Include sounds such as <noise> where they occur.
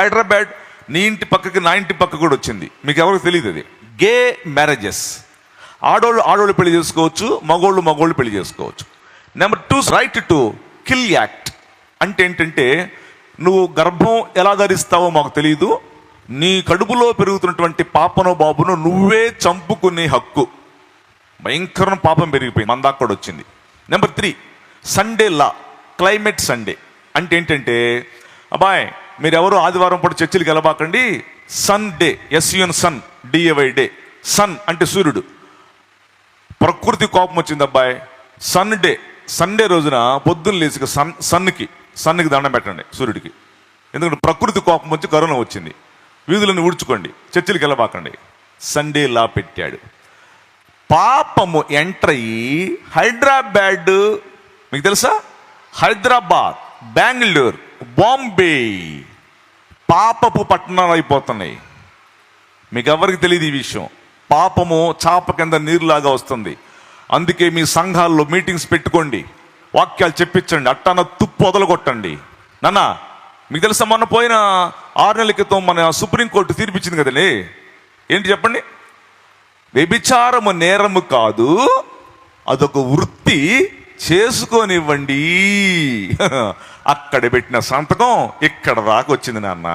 హైదరాబాద్ నీ ఇంటి పక్కకి నా ఇంటి పక్క కూడా వచ్చింది. మీకు ఎవరికి తెలియదు అది. గే మ్యారేజెస్ ఆడోళ్ళు ఆడోళ్ళు పెళ్ళి చేసుకోవచ్చు మగోళ్ళు మగోళ్ళు పెళ్ళి చేసుకోవచ్చు. Number two right to kill act అంటే ఏంటంటే నువ్వు గర్భం ఎలా ధరిస్తావో మాకు తెలియదు నీ కడుపులో పెరుగుతున్నటువంటి పాపను బాబును నువ్వే చంపుకునే హక్కు. భయంకరం పాపం పెరిగిపోయింది. మన దాకా కూడా వచ్చింది. Number three Sunday law climate Sunday అంటే ఏంటంటే అబ్బాయి మీరు ఎవరు ఆదివారం పూట చర్చిలకు వెళ్ళబాకండి sun day S U N sun D A Y day sun అంటే సూర్యుడు. ప్రకృతి కోపం వచ్చింది అబ్బాయి. సన్ డే సండే రోజున పొద్దున్న లేచి సన్ సన్కి సన్కి దండం పెట్టండి సూర్యుడికి. ఎందుకంటే ప్రకృతి కోపం వచ్చి కరోనా వచ్చింది. వీధులను ఊడ్చుకోండి చర్చిలకు వెళ్ళబాకండి సండే లా పెట్టాడు. పాపము ఎంటర్ అయ్యి హైదరాబాద్ మీకు తెలుసా? హైదరాబాద్ బెంగళూరు బాంబే. పాపపు పట్టణాలు అయిపోతున్నాయి. మీకు ఎవరికి తెలియదు ఈ విషయం. పాపము చాప కింద నీరులాగా వస్తుంది. అందుకే మీ సంఘాల్లో మీటింగ్స్ పెట్టుకోండి. వాక్యాలు చెప్పించండి. అట్టాన తుప్పు వదలగొట్టండి. నాన్న మీకు తెలుసా మొన్న పోయిన ఆరు నెలల క్రితం మన సుప్రీంకోర్టు తీర్పిచ్చింది కదండి ఏంటి చెప్పండి? వ్యభిచారము నేరము కాదు అదొక వృత్తి చేసుకోనివ్వండి. <laughs> అక్కడ పెట్టిన సంతకం ఇక్కడ దాకా వచ్చింది నాన్న.